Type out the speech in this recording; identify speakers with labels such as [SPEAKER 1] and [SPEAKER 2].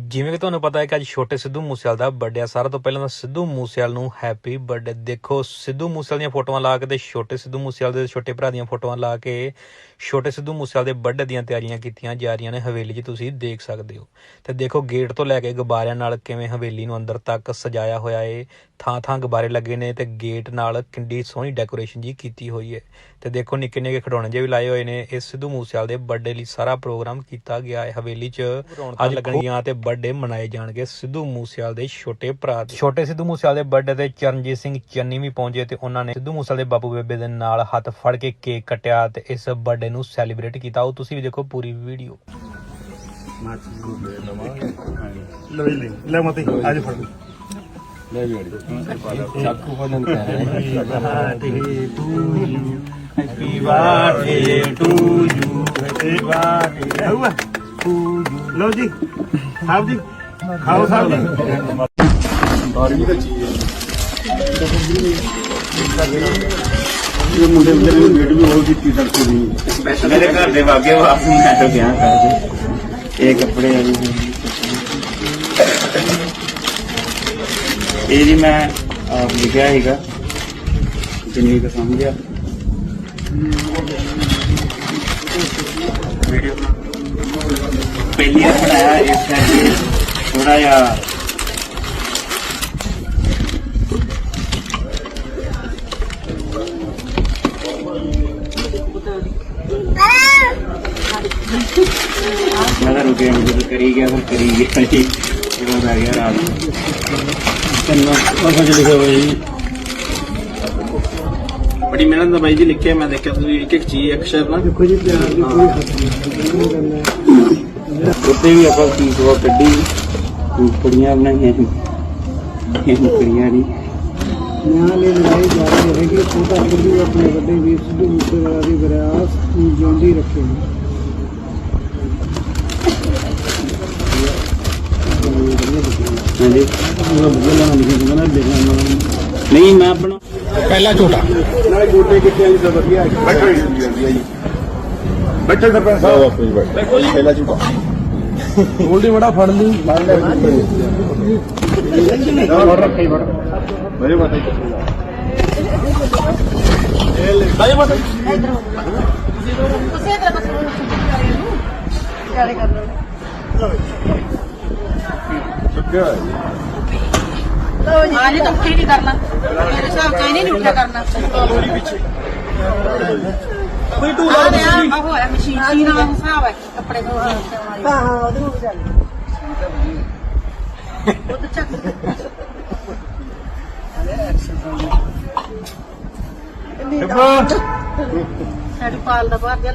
[SPEAKER 1] ਜਿਵੇਂ ਕਿ ਤੁਹਾਨੂੰ ਪਤਾ ਹੈ ਕਿ ਅੱਜ ਛੋਟੇ ਸਿੱਧੂ ਮੂਸੇਵਾਲ ਦਾ ਬਰਥਡੇ ਆ। ਸਾਰਿਆਂ ਤੋਂ ਪਹਿਲਾਂ ਤਾਂ ਸਿੱਧੂ ਮੂਸੇਵਾਲ ਨੂੰ ਹੈਪੀ ਬਰਥਡੇ ਦੇਖੋ ਸਿੱਧੂ ਮੂਸੇਵਾਲ ਦੀਆਂ ਫੋਟੋਆਂ ਲਾ ਕੇ ਤੇ ਛੋਟੇ ਸਿੱਧੂ ਮੂਸੇਵਾਲ ਦੇ ਛੋਟੇ ਭਰਾ ਦੀਆਂ ਫੋਟੋਆਂ ਲਾ ਕੇ ਛੋਟੇ ਸਿੱਧੂ ਮੂਸੇਵਾਲ ਦੇ ਬਰਥਡੇ ਦੀਆਂ ਤਿਆਰੀਆਂ ਕੀਤੀਆਂ ਜਾ ਰਹੀਆਂ ਨੇ। ਹਵੇਲੀ 'ਚ ਤੁਸੀਂ ਦੇਖ ਸਕਦੇ ਹੋ। ਤੇ ਦੇਖੋ ਗੇਟ ਤੋਂ ਲੈ ਕੇ ਗੁਬਾਰਿਆਂ ਨਾਲ ਕਿਵੇਂ ਹਵੇਲੀ ਨੂੰ ਅੰਦਰ ਤੱਕ ਸਜਾਇਆ ਹੋਇਆ ਏ। ਥਾਂ ਥਾਂ ਗੁਬਾਰੇ ਲੱਗੇ ਨੇ ਤੇ ਗੇਟ ਨਾਲ ਕਿੰਡੀ ਸੋਹਣੀ ਡੈਕੋਰੇਸ਼ਨ ਜੀ ਕੀਤੀ ਹੋਈ ਹੈ ਤੇ ਦੇਖੋ ਨਿੱਕੇ ਨਿੱਕੇ ਖਿਡੌਣੇ ਜਿਹੇ ਵੀ ਲਾਏ ਹੋਏ ਨੇ। ਇਸ ਸਿੱਧੂ ਮੂਸੇਵਾਲ ਦੇ ਬਰਥਡੇ ਲਈ ਸਾਰਾ ਪ੍ਰੋਗਰਾਮ ਕੀਤਾ ਗਿਆ ਹੈ। ਹਵੇਲੀ 'ਚ ਅੱਜ ਲੱਗਣਗੀਆਂ ਤੇ ਬਰਥਡੇ ਮਨਾਏ ਜਾਣਗੇ ਸਿੱਧੂ ਮੂਸੇਵਾਲ ਦੇ ਛੋਟੇ ਭਰਾ ਦੇ ਛੋਟੇ ਸਿੱਧੂ ਮੂਸੇਵਾਲ ਦੇ ਬਰਥਡੇ ਤੇ ਚਰਨਜੀਤ ਸਿੰਘ ਚੰਨੀ ਵੀ ਪਹੁੰਚੇ ਤੇ ਉਹਨਾਂ ਨੇ ਸਿੱਧੂ ਮੂਸੇਵਾਲ ਦੇ ਬਾਪੂ ਬੇਬੇ ਦੇ ਨਾਲ ਹੱਥ ਫੜ ਕੇ ਕੇਕ ਕੱਟਿਆ ਤੇ ਇਸ ਬਰਥਡੇ ਨੂੰ ਸੈਲੀਬ੍ਰੇਟ ਕੀਤਾ। ਉਹ ਤੁਸੀਂ ਵੀ ਦੇਖੋ ਪੂਰੀ ਵੀਡੀਓ
[SPEAKER 2] ਲੈ ਲੈ ਲੈ ਮਤੀ ਅੱਜ ਫੜ।
[SPEAKER 3] ਲੈ ਵੀ ਅੜੀ। ਚਾਕੂ ਬਦਨ ਕਰ
[SPEAKER 1] happy birthday to you
[SPEAKER 2] happy birthday ਲਓ ਜੀ ਸਾਹਿਬ ਜੀ ਖਾਓ ਸਾਹਿਬ ਜੀ
[SPEAKER 3] ਬਾਰਵੀਂ ਦਾ ਚੀਜ਼ ਇਹ ਮੁੰਡੇ ਮੁੰਡੇ ਨੇ ਵੀਡੀਓ ਬਹੁਤ ਕੀਤੀ ਸੜਕ ਦੀ
[SPEAKER 4] ਮੇਰੇ ਘਰ ਦੇ ਵਾਗੇ ਵਾਪ ਮੈਂ ਤਾਂ ਗਿਆ ਕਰਦੇ ਇਹ ਕੱਪੜੇ ਆ ਜੀ ਇਹ ਜੀ ਮੈਂ ਆਪ ਲਿਖਿਆ ਹੈਗਾ ਜਿੰਨੀ ਕੁ ਸਮਝਿਆ ਵੀਡੀਓ ਪਹਿਲੀ ਵਾਰ ਬਣਾਇਆ ਇਸ ਕਰਕੇ ਥੋੜਾ ਜਿਹਾ ਮੈਂ ਨਹੀਂ ਕਰੀ ਗਿਆ ਫਿਰ ਕਰੀ ਗਿਆ ਜੀ ਫਿਰ ਉਹ ਆ ਗਿਆ ਰਾਤ ਨੂੰ। ਤੈਨੂੰ ਉਹ ਕੁਝ ਲਿਖਿਆ ਹੋਇਆ ਜੀ। ਬੜੀ ਮਿਹਨਤ ਦਾ ਬਾਈ ਜੀ ਲਿਖਿਆ ਮੈਂ ਦੇਖਿਆ ਤੁਸੀਂ ਇੱਕ ਇੱਕ ਚੀਜ਼ ਅਕਸ਼ਰ ਨਾ ਦੇਖੋ ਜੀ ਪਿਆਰ ਦੀ ਕੋਈ ਉੱਤੇ ਵੀ ਆਪਾਂ ਕੀ ਸਵਾ ਕੱਢੀ ਕੁੜੀਆਂ ਬਣਾਈਆਂ ਸੀ। ਇਹ ਕੁੜੀਆਂ ਨਹੀਂ।
[SPEAKER 5] ਨਿਆਂ ਲਈ ਲੜਾਈ ਜਾਰੀ ਰਹੇਗੀ ਛੋਟਾ ਸਿੱਧੂ ਆਪਣੇ ਵੱਡੇ ਵੀਰ ਸਿੱਧੂ ਮੂਸੇਵਾਲਾ ਦੀ ਵਿਰਾਸਤ ਨੂੰ ਜਿਉਂਦੀ ਰੱਖੇਗੀ
[SPEAKER 4] ਨਹੀਂ ਮੈਂ ਆਪਣਾ
[SPEAKER 3] ਨਾਲੇ ਗੋਡੇ ਕਿੱਥੇ ਆਈ ਤਾਂ ਵਧੀਆ ਬੈਠੋ ਜੀ ਜਾਂਦੀ ਆ ਜੀ। ਬੈਠੋ ਸਰਪੰਚ ਸਾਹਿਬ ਕੁਝ ਬੈਠ ਪਹਿਲਾ ਝੂਟਾ ਗੋਲਡੀ ਬੜਾ ਫੜ ਲਈ ਫੜ ਲੈ ਨਾ ਫੜ ਰੱਖੀ ਫੜ। ਮੇਰੇ ਮਾਤੇ
[SPEAKER 6] ਤੁਸੀਂ ਇਧਰ ਬਸ ਗਾੜੇ ਕਰ ਲਓ
[SPEAKER 3] ਸੁੱਕਿਆ
[SPEAKER 6] ਹਾਂ ਨਹੀਂ ਤਾਂ ਉੱਠੀ ਨਹੀਂ ਕਰਨਾ ਮੇਰੇ ਹਿਸਾਬ ਚ ਨਹੀਂ ਉੱਠਿਆ ਕਰਨਾ ਕੋਈ ਟੂਲ ਆ ਰਿਹਾ ਆਹ ਹੋਇਆ। ਮਸ਼ੀਨ ਜੀ ਨਾਲ ਹਿਸਾਬ ਹੈ ਕੱਪੜੇ ਧੋਣ ਵਾਲੀ ਹਾਂ ਹਾਂ ਉਹਦੇ ਨੂੰ ਚੱਲ। ਉਹ ਚੱਕ ਸਾਡੀ ਪਾਲ ਦਾ ਬਾਹਰ ਜੀ